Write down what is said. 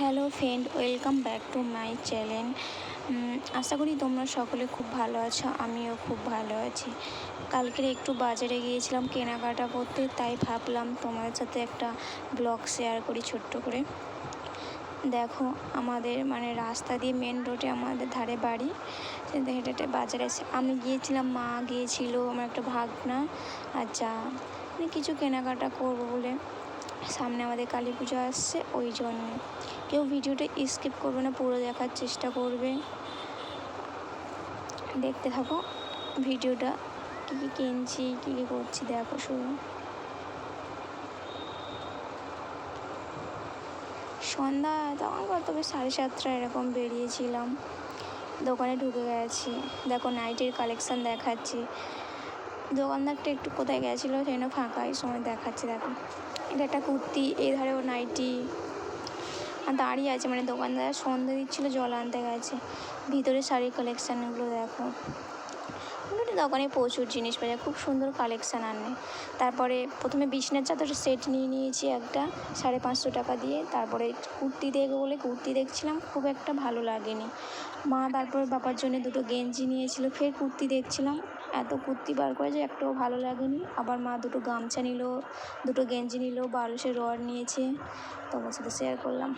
Hello friend, welcome back to my channel. আশা করি তোমরা সকলে খুব ভালো আছো, আমিও খুব ভালো আছি। কালকের একটু বাজারে গিয়েছিলাম কেনাকাটা করতে, তাই ভাবলাম তোমাদের সাথে একটা ব্লগ শেয়ার করি ছোট্ট করে। দেখো, আমাদের মানে রাস্তা দিয়ে মেন রোডে আমাদের ধারে বাড়ি হেঁটে হেঁটে বাজারে এসে আমি গিয়েছিলাম, মা গিয়েছিল, আমার একটা ভাগনা আর যা মানে কিছু কেনাকাটা করব বলে। সামনে আমাদের কালী পুজো আসছে, ওই জন্য। কেউ ভিডিওটা স্কিপ করবে না, পুরো দেখার চেষ্টা করবে। দেখতে থাকো ভিডিওটা, কী কী কিনছি, কী কী করছি, দেখো শুধু। সন্ধ্যা, তখন কত বেশ সাড়ে সাতটা এরকম বেরিয়েছিলাম। দোকানে ঢুকে গেছি। দেখো নাইটের কালেকশান দেখাচ্ছি। দোকানদারটা একটু কোথায় গেছিল সেই জন্য ফাঁকা এই সময় দেখাচ্ছে দেখো এটা একটা কুর্তি এই ধারেও নাইটি। আর দাঁড়িয়ে আছে মানে দোকানদার সন্ধে দিচ্ছিল, জল আনতে গেছে। ভিতরে শাড়ির কালেকশানগুলো দেখো। দোকানে প্রচুর জিনিস পাওয়া যায়, খুব সুন্দর কালেকশান আনে। তারপরে প্রথমে বিছনার চাদর সেট নিয়ে নিয়েছি একটা, সাড়ে পাঁচশো টাকা দিয়ে। তারপরে কুর্তি দেখব বলে কুর্তি দেখছিলাম, খুব একটা ভালো লাগেনি। মা তারপর বাবার জন্য দুটো গেঞ্জি নিয়েছিল, ফের কুর্তি দেখছিলাম এত কুর্তি বার করে যে একটাও ভালো লাগেনি। আবার মা দুটো গামছা নিল, দুটো গেঞ্জি নিল বারোশো রড নিয়েছে তোমার সাথে শেয়ার করলাম।